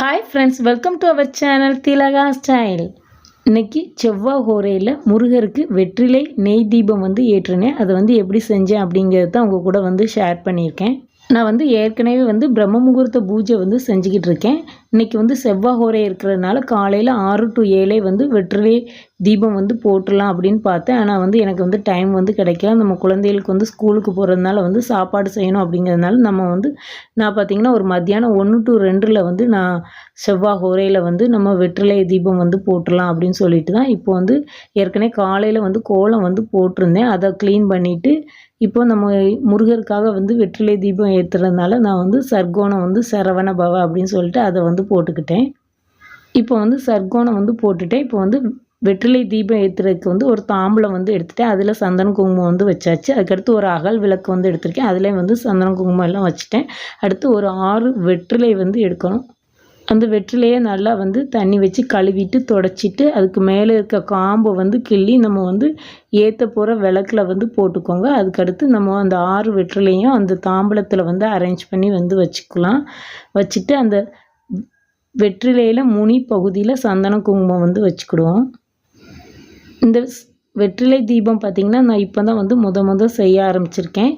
Hi friends welcome to our channel Thilaga style இன்றைக்கி செவ்வாய் ஹோரையில் முருகருக்கு வெற்றிலை நெய் தீபம் வந்து ஏற்றுனேன். அதை வந்து எப்படி செஞ்சேன் அப்படிங்கிறது தான் உங்கள் கூட வந்து ஷேர் பண்ணியிருக்கேன். நான் வந்து ஏற்கனவே வந்து பிரம்ம முகூர்த்த பூஜை வந்து செஞ்சுக்கிட்டு இருக்கேன். இன்றைக்கி வந்து செவ்வாய் ஹோரை இருக்கிறதுனால காலையில் ஆறு டு ஏழே வந்து வெற்றிலை தீபம் வந்து போட்டுடலாம் அப்படின்னு பார்த்தேன். ஆனால் வந்து எனக்கு வந்து டைம் வந்து கிடைக்கல. நம்ம குழந்தைகளுக்கு வந்து ஸ்கூலுக்கு போகிறதுனால வந்து சாப்பாடு செய்யணும் அப்படிங்கிறதுனால நம்ம வந்து நான் பார்த்திங்கன்னா ஒரு மத்தியானம் ஒன்று டு ரெண்டில் வந்து நான் செவ்வாய் ஹோரையில் வந்து நம்ம வெற்றிலை தீபம் வந்து போட்டுடலாம் அப்படின்னு சொல்லிட்டு தான் இப்போ வந்து ஏற்கனவே காலையில் வந்து கோலம் வந்து போட்டிருந்தேன். அதை க்ளீன் பண்ணிவிட்டு இப்போ நம்ம முருகருக்காக வந்து வெற்றிலை தீபம் ஏற்றுறதுனால நான் வந்து சர்க்கோணம் வந்து சரவண பவ அப்படின்னு சொல்லிட்டு அதை வந்து போட்டுக்கிட்டேன். இப்போ வந்து சர்க்கோணம் வந்து போட்டுட்டேன். இப்போ வந்து வெற்றிலை தீபம் ஏற்றுறதுக்கு வந்து ஒரு தாம்பலம் வந்து எடுத்துகிட்டேன் அதில் சந்தன குங்குமம் வந்து வச்சாச்சு. அதுக்கடுத்து ஒரு அகல் விளக்கு வந்து எடுத்திருக்கேன். அதுலேயும் வந்து சந்தன குங்குமம் எல்லாம் வச்சுட்டேன். அடுத்து ஒரு ஆறு வெற்றிலை வந்து எடுக்கணும். அந்த வெற்றிலையை நல்லா வந்து தண்ணி வச்சு கழுவிட்டு தொடச்சிட்டு அதுக்கு மேலே இருக்க காம்பை வந்து கிள்ளி நம்ம வந்து ஏற்ற போகிற விளக்கில் வந்து போட்டுக்கோங்க. அதுக்கடுத்து நம்ம அந்த ஆறு வெற்றிலையும் அந்த தாம்பலத்தில் வந்து அரேஞ்ச் பண்ணி வந்து வச்சுக்கலாம். வச்சுட்டு அந்த வெற்றிலையில் முனி பகுதியில் சந்தன குங்குமம் வந்து வச்சுக்கிடுவோம். இந்த வெற்றிலை தீபம் பார்த்திங்கன்னா நான் இப்போ தான் வந்து முத முத செய்ய ஆரம்பிச்சிருக்கேன்.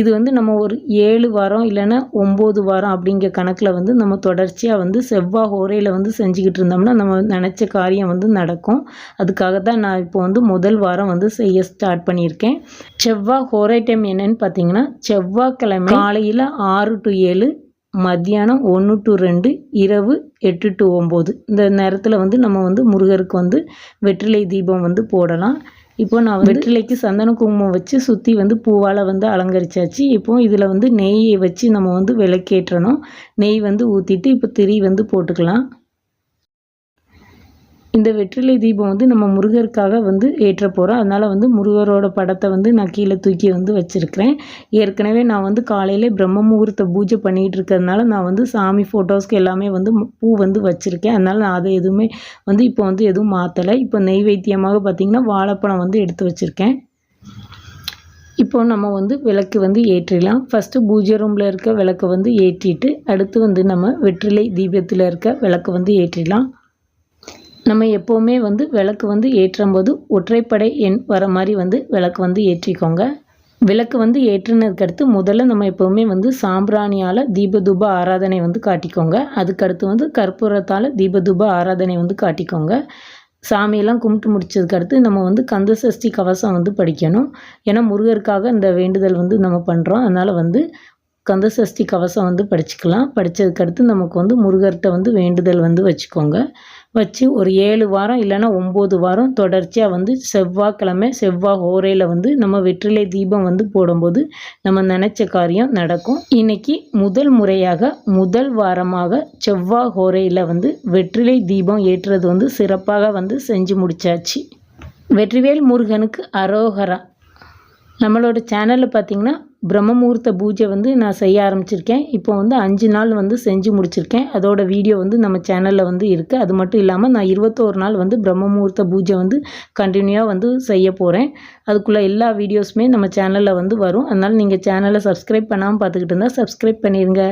இது வந்து நம்ம ஒரு ஏழு வாரம் இல்லைன்னா ஒம்பது வாரம் அப்படிங்கிற கணக்கில் வந்து நம்ம தொடர்ச்சியாக வந்து செவ்வாய் ஹோரையில் வந்து செஞ்சுக்கிட்டு இருந்தோம்னா நம்ம நினச்ச காரியம் வந்து நடக்கும். அதுக்காக தான் நான் இப்போ வந்து முதல் வாரம் வந்து செய்ய ஸ்டார்ட் பண்ணியிருக்கேன். செவ்வாய் ஹோரை டைம் என்னன்னு பார்த்தீங்கன்னா செவ்வாய்க்கிழமை காலையில் ஆறு டு ஏழு மத்தியானம் ஒன்று டு ரெண்டு இரவு எட்டு டு ஒம்பது. இந்த நேரத்தில் வந்து நம்ம வந்து முருகருக்கு வந்து வெற்றிலை தீபம் வந்து போடலாம். இப்போ நான் வெற்றிலைக்கு சந்தன குங்குமம் வச்சு சுற்றி வந்து பூவால் வந்து அலங்கரிச்சாச்சு. இப்போ இதில் வந்து நெய்யை வச்சு நம்ம வந்து விளக்கேற்றணும். நெய் வந்து ஊற்றிட்டு இப்போ திரி வந்து போட்டுக்கலாம். இந்த வெற்றிலை தீபம் வந்து நம்ம முருகருக்காக வந்து ஏற்ற போகிறோம் அதனால் வந்து முருகரோட படத்தை வந்து நான் கீழே தூக்கி வந்து வச்சுருக்கிறேன். ஏற்கனவே நான் வந்து காலையில் பிரம்ம முகூர்த்த பூஜை பண்ணிகிட்டு இருக்கிறதுனால நான் வந்து சாமி ஃபோட்டோஸ்க்கு எல்லாமே வந்து பூ வந்து வச்சுருக்கேன். அதனால் நான் அதை எதுவுமே வந்து இப்போ வந்து எதுவும் மாற்றலை இப்போ நெய்வேத்தியமாக பார்த்திங்கன்னா வாழைப்பழம் வந்து எடுத்து வச்சுருக்கேன். இப்போ நம்ம வந்து விளக்கு வந்து ஏற்றிடலாம். ஃபஸ்ட்டு பூஜை ரூமில் இருக்க விளக்கை வந்து ஏற்றிட்டு அடுத்து வந்து நம்ம வெற்றிலை தீபத்தில் இருக்க விளக்கு வந்து ஏற்றிடலாம். நம்ம எப்போவுமே வந்து விளக்கு வந்து ஏற்றும் போது ஒற்றைப்படை எண் வர மாதிரி வந்து விளக்கு வந்து ஏற்றிக்கோங்க. விளக்கு வந்து ஏற்றினதுக்கு அடுத்து முதல்ல நம்ம எப்போவுமே வந்து சாம்பிராணியால் தீபதூப ஆராதனை வந்து காட்டிக்கோங்க. அதுக்கடுத்து வந்து கற்பூரத்தால் தீபதூப ஆராதனை வந்து காட்டிக்கோங்க. சாமியெல்லாம் கும்பிட்டு முடிச்சதுக்கு அடுத்து நம்ம வந்து கந்த சஷ்டி கவசம் வந்து படிக்கணும். ஏன்னா முருகருக்காக இந்த வேண்டுதல் வந்து நம்ம பண்ணுறோம் அதனால் வந்து கந்த சஷ்டி கவசம் வந்து படிச்சுக்கலாம். படித்ததுக்கடுத்து நமக்கு வந்து முருகர்கிட்ட வந்து வேண்டுதல் வந்து வச்சுக்கோங்க. வச்சு ஒரு ஏழு வாரம் இல்லைன்னா ஒம்பது வாரம் தொடர்ச்சியாக வந்து செவ்வாய்க்கிழமை செவ்வாய் ஹோரையில் வந்து நம்ம வெற்றிலை தீபம் வந்து போடும்போது நம்ம நினச்ச காரியம் நடக்கும். இன்றைக்கி முதல் முறையாக முதல் வாரமாக செவ்வாய் ஹோரையில் வந்து வெற்றிலை தீபம் ஏற்றுறது வந்து சிறப்பாக வந்து செஞ்சு முடித்தாச்சு வெற்றிவேல் முருகனுக்கு அரோகரா. நம்மளோட சேனலில் பார்த்திங்கன்னா பிரம்மமுகூர்த்த பூஜை வந்து நான் செய்ய ஆரம்பிச்சிருக்கேன். இப்போ வந்து அஞ்சு நாள் வந்து செஞ்சு முடிச்சிருக்கேன். அதோட வீடியோ வந்து நம்ம சேனலில் வந்து இருக்குது அது மட்டும் இல்லாமல் நான் இருபத்தோரு நாள் வந்து பிரம்மமுகூர்த்த பூஜை வந்து கண்டினியூவாக வந்து செய்ய போகிறேன் அதுக்குள்ளே எல்லா வீடியோஸுமே நம்ம சேனலில் வந்து வரும். அதனால் நீங்கள் சேனலை சப்ஸ்கிரைப் பண்ணாமல் பார்த்துக்கிட்டு இருந்தால் சப்ஸ்கிரைப் பண்ணிடுங்க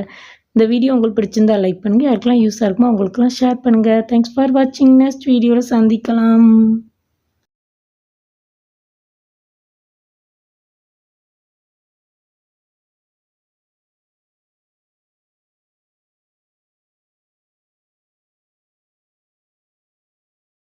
இந்த வீடியோ உங்களுக்கு பிடிச்சிருந்தா லைக் பண்ணுங்கள் யாருக்கெல்லாம் யூஸாக இருக்குமோ உங்களுக்குலாம் ஷேர் பண்ணுங்கள் தேங்க்ஸ் ஃபார் வாட்சிங் நெக்ஸ்ட் வீடியோவில் சந்திக்கலாம்.